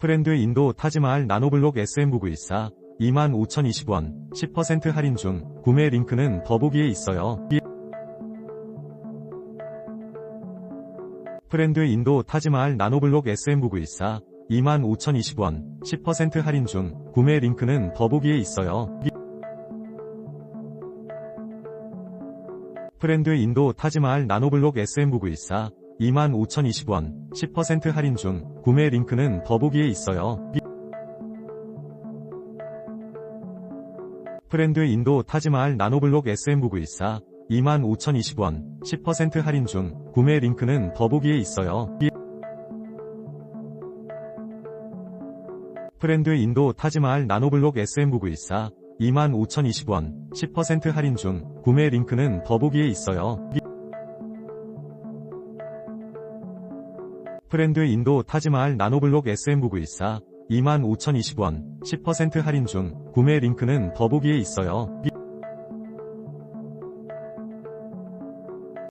브랜드 인도 타지마할 나노블록 SM994 25,020원 10% 할인 중 구매 링크는 더보기에 있어요. 브랜드 인도 타지마할 나노블록 SM994 25,020원 10% 할인 중 구매 링크는 더보기에 있어요. 브랜드 인도 타지마할 나노블록 SM994 25,020원 10% 할인 중 구매 링크는 더보기에 있어요. 브랜드 인도 타지마할 나노블록 SM994 25,020원 10% 할인 중 구매 링크는 더보기에 있어요. 브랜드 인도 타지마할 나노블록 SM994 25,020원 10% 할인 중 구매 링크는 더보기에 있어요. 브랜드 인도 타지마할 나노블록 SM994 25,020원 10% 할인 중 구매 링크는 더보기에 있어요.